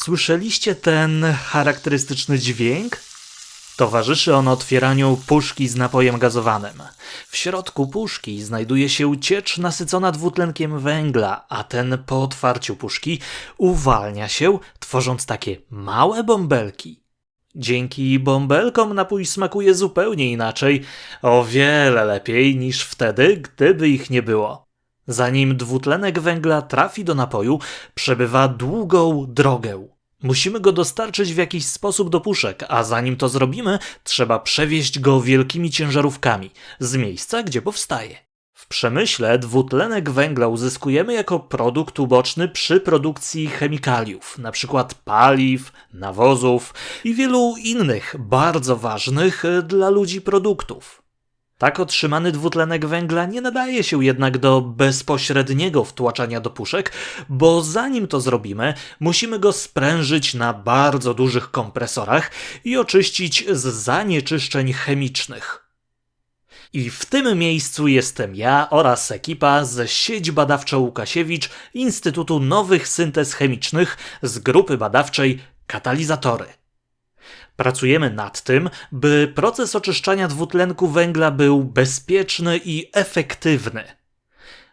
Słyszeliście ten charakterystyczny dźwięk? Towarzyszy on otwieraniu puszki z napojem gazowanym. W środku puszki znajduje się ciecz nasycona dwutlenkiem węgla, a ten po otwarciu puszki uwalnia się, tworząc takie małe bąbelki. Dzięki bąbelkom napój smakuje zupełnie inaczej, o wiele lepiej niż wtedy, gdyby ich nie było. Zanim dwutlenek węgla trafi do napoju, przebywa długą drogę. Musimy go dostarczyć w jakiś sposób do puszek, a zanim to zrobimy, trzeba przewieźć go wielkimi ciężarówkami z miejsca, gdzie powstaje. W przemyśle dwutlenek węgla uzyskujemy jako produkt uboczny przy produkcji chemikaliów, np. paliw, nawozów i wielu innych bardzo ważnych e, dla ludzi produktów. Tak otrzymany dwutlenek węgla nie nadaje się jednak do bezpośredniego wtłaczania do puszek, bo zanim to zrobimy, musimy go sprężyć na bardzo dużych kompresorach i oczyścić z zanieczyszczeń chemicznych. I w tym miejscu jestem ja oraz ekipa z sieć badawczo Łukasiewicz Instytutu Nowych Syntez Chemicznych z grupy badawczej Katalizatory. Pracujemy nad tym, by proces oczyszczania dwutlenku węgla był bezpieczny i efektywny.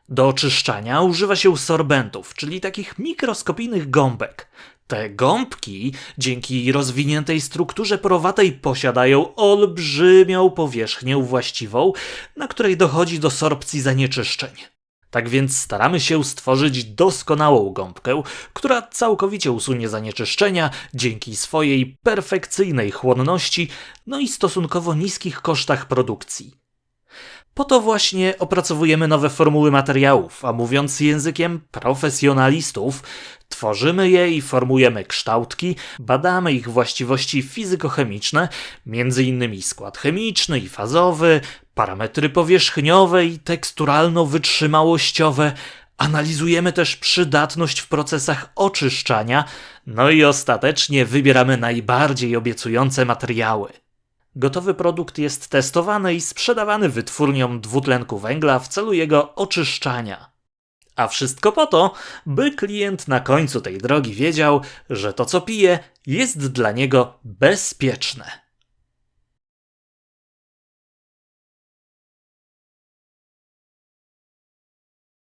Do oczyszczania używa się sorbentów, czyli takich mikroskopijnych gąbek. Te gąbki, dzięki rozwiniętej strukturze porowatej, posiadają olbrzymią powierzchnię właściwą, na której dochodzi do sorpcji zanieczyszczeń. Tak więc staramy się stworzyć doskonałą gąbkę, która całkowicie usunie zanieczyszczenia dzięki swojej perfekcyjnej chłonności, no i stosunkowo niskich kosztach produkcji. Po to właśnie opracowujemy nowe formuły materiałów, a mówiąc językiem profesjonalistów, tworzymy je i formujemy kształtki, badamy ich właściwości fizykochemiczne, m.in. skład chemiczny i fazowy, parametry powierzchniowe i teksturalno-wytrzymałościowe, analizujemy też przydatność w procesach oczyszczania, no i ostatecznie wybieramy najbardziej obiecujące materiały. Gotowy produkt jest testowany i sprzedawany wytwórniom dwutlenku węgla w celu jego oczyszczania. A wszystko po to, by klient na końcu tej drogi wiedział, że to co pije jest dla niego bezpieczne.